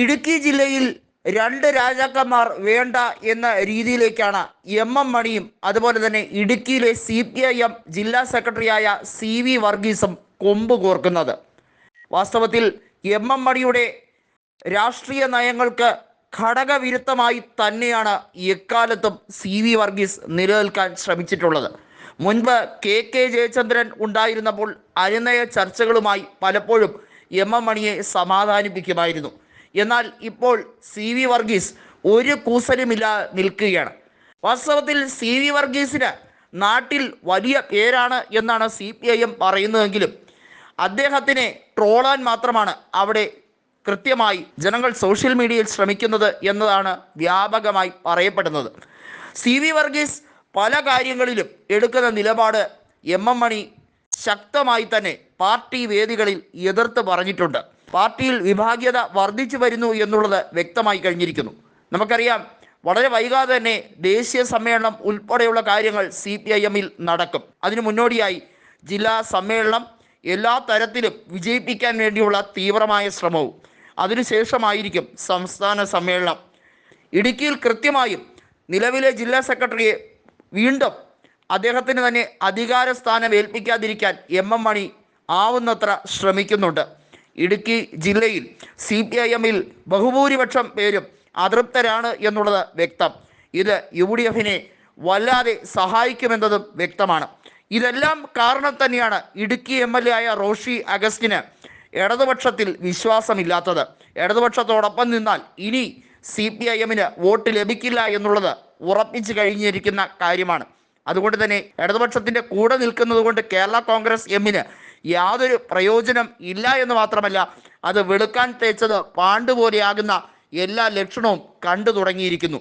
ഇടുക്കി ജില്ലയിൽ രണ്ട് രാജാക്കന്മാർ വേണ്ട എന്ന രീതിയിലേക്കാണ് എം എം മണിയും അതുപോലെ തന്നെ ഇടുക്കിയിലെ സി പി ഐ എം ജില്ലാ സെക്രട്ടറിയായ സി വി വർഗീസും കൊമ്പ് കോർക്കുന്നത്. വാസ്തവത്തിൽ എം എം മണിയുടെ രാഷ്ട്രീയ നയങ്ങൾക്ക് ഘടകവിരുദ്ധമായി തന്നെയാണ് എക്കാലത്തും സി വി വർഗീസ് നിലനിൽക്കാൻ ശ്രമിച്ചിട്ടുള്ളത്. മുൻപ് കെ കെ ജയചന്ദ്രൻ ഉണ്ടായിരുന്നപ്പോൾ അനുനയ ചർച്ചകളുമായി പലപ്പോഴും എം എം മണിയെ സമാധാനിപ്പിക്കുമായിരുന്നു. എന്നാൽ ഇപ്പോൾ സി വി വർഗീസ് ഒരു കൂസലുമില്ല നിൽക്കുകയാണ്. വാസ്തവത്തിൽ സി വി വർഗീസിന് നാട്ടിൽ വലിയ പേരാണ് എന്നാണ് സി പി ഐ എം പറയുന്നതെങ്കിലും അദ്ദേഹത്തിനെ ട്രോളാൻ മാത്രമാണ് അവിടെ കൃത്യമായി ജനങ്ങൾ സോഷ്യൽ മീഡിയയിൽ ശ്രമിക്കുന്നത് എന്നതാണ് വ്യാപകമായി പറയപ്പെടുന്നത്. സി വി വർഗീസ് പല കാര്യങ്ങളിലും എടുക്കുന്ന നിലപാട് എം എം മണി ശക്തമായി തന്നെ പാർട്ടി വേദികളിൽ എതിർത്ത് പറഞ്ഞിട്ടുണ്ട്. പാർട്ടിയിൽ വിഭാഗീയത വർദ്ധിച്ചു വരുന്നു എന്നുള്ളത് വ്യക്തമായി കഴിഞ്ഞിരിക്കുന്നു. നമുക്കറിയാം വളരെ വൈകാതെ തന്നെ ദേശീയ സമ്മേളനം ഉൾപ്പെടെയുള്ള കാര്യങ്ങൾ സി പി ഐ എമ്മിൽ നടക്കും. അതിനു മുന്നോടിയായി ജില്ലാ സമ്മേളനം എല്ലാ തരത്തിലും വിജയിപ്പിക്കാൻ വേണ്ടിയുള്ള തീവ്രമായ ശ്രമവും. അതിനുശേഷമായിരിക്കും സംസ്ഥാന സമ്മേളനം. ഇടുക്കിയിൽ കൃത്യമായും നിലവിലെ ജില്ലാ സെക്രട്ടറിയെ വീണ്ടും അദ്ദേഹത്തിന് തന്നെ അധികാര സ്ഥാനം ഏൽപ്പിക്കാതിരിക്കാൻ എം എം മണി ആവുന്നത്ര ശ്രമിക്കുന്നുണ്ട്. ഇടുക്കി ജില്ലയിൽ സി പി ഐ എമ്മിൽ ബഹുഭൂരിപക്ഷം പേരും അതൃപ്തരാണ് എന്നുള്ളത് വ്യക്തം. ഇത് യു ഡി എഫിനെ വല്ലാതെ സഹായിക്കുമെന്നതും വ്യക്തമാണ്. ഇതെല്ലാം കാരണം തന്നെയാണ് ഇടുക്കി എം എൽ എ ആയ റോഷി അഗസ്റ്റിന് ഇടതുപക്ഷത്തിൽ വിശ്വാസമില്ലാത്തത്. ഇടതുപക്ഷത്തോടൊപ്പം നിന്നാൽ ഇനി സി പി ഐ എമ്മിന് വോട്ട് ലഭിക്കില്ല എന്നുള്ളത് ഉറപ്പിച്ചു കഴിഞ്ഞിരിക്കുന്ന കാര്യമാണ്. അതുകൊണ്ട് തന്നെ ഇടതുപക്ഷത്തിന്റെ കൂടെ നിൽക്കുന്നത് കൊണ്ട് കേരള കോൺഗ്രസ് എമ്മിന് യാതൊരു പ്രയോജനം ഇല്ല എന്ന് മാത്രമല്ല അത് വെളുക്കാൻ തേച്ചത് പാണ്ടുപോലെയാകുന്ന എല്ലാ ലക്ഷണവും കണ്ടു തുടങ്ങിയിരിക്കുന്നു.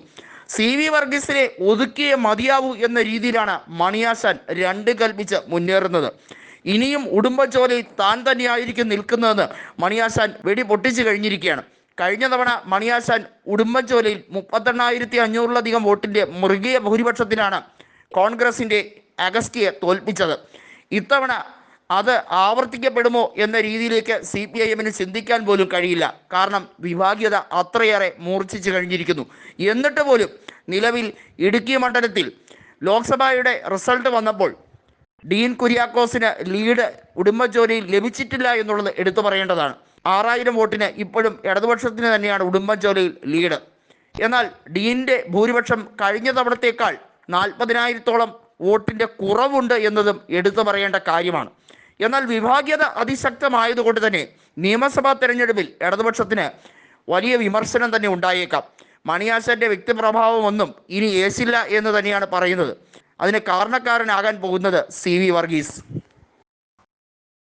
സി വി വർഗീസിനെ ഒതുക്കിയേ മതിയാവൂ എന്ന രീതിയിലാണ് മണിയാശാൻ രണ്ട് കൽപ്പിച്ച് മുന്നേറുന്നത്. ഇനിയും ഉടുമ്പച്ചോലയിൽ താൻ തന്നെയായിരിക്കും നിൽക്കുന്നതെന്ന് മണിയാശാൻ വെടി പൊട്ടിച്ചു കഴിഞ്ഞിരിക്കുകയാണ്. കഴിഞ്ഞ തവണ മണിയാശാൻ ഉടുമ്പച്ചോലയിൽ മുപ്പത്തെണ്ണായിരത്തി അഞ്ഞൂറിലധികം വോട്ടിന്റെ മൃഗീയ ഭൂരിപക്ഷത്തിലാണ് കോൺഗ്രസിന്റെ അഗസ്റ്റിയെ തോൽപ്പിച്ചത്. ഇത്തവണ അത് ആവർത്തിക്കപ്പെടുമോ എന്ന രീതിയിലേക്ക് സി പി ഐ എമ്മിന് ചിന്തിക്കാൻ പോലും കഴിയില്ല. കാരണം വിഭാഗീയത അത്രയേറെ മൂർച്ഛിച്ചു കഴിഞ്ഞിരിക്കുന്നു. എന്നിട്ട് പോലും നിലവിൽ ഇടുക്കി മണ്ഡലത്തിൽ ലോക്സഭയുടെ റിസൾട്ട് വന്നപ്പോൾ ഡീൻ കുര്യാക്കോസിന് ലീഡ് ഉടുമ്പൻചോലയിൽ ലഭിച്ചിട്ടില്ല എന്നുള്ളത് എടുത്തു പറയേണ്ടതാണ്. ആറായിരം വോട്ടിന് ഇപ്പോഴും ഇടതുപക്ഷത്തിന് തന്നെയാണ് ഉടുമ്പൻചോലയിൽ ലീഡ്. എന്നാൽ ഡീനിന്റെ ഭൂരിപക്ഷം കഴിഞ്ഞ തവണത്തേക്കാൾ നാൽപ്പതിനായിരത്തോളം വോട്ടിന്റെ കുറവുണ്ട് എന്നതും എടുത്തു പറയേണ്ട കാര്യമാണ്. എന്നാൽ വിഭാഗീയത അതിശക്തമായതുകൊണ്ട് തന്നെ നിയമസഭാ തെരഞ്ഞെടുപ്പിൽ ഇടതുപക്ഷത്തിന് വലിയ വിമർശനം തന്നെ ഉണ്ടായേക്കാം. മണിയാശന്റെ വ്യക്തിപ്രഭാവമൊന്നും ഇനി ഏശില്ല എന്ന് തന്നെയാണ് പറയുന്നത്. അതിന് കാരണക്കാരനാകാൻ പോകുന്നത് സി വി വർഗീസ്.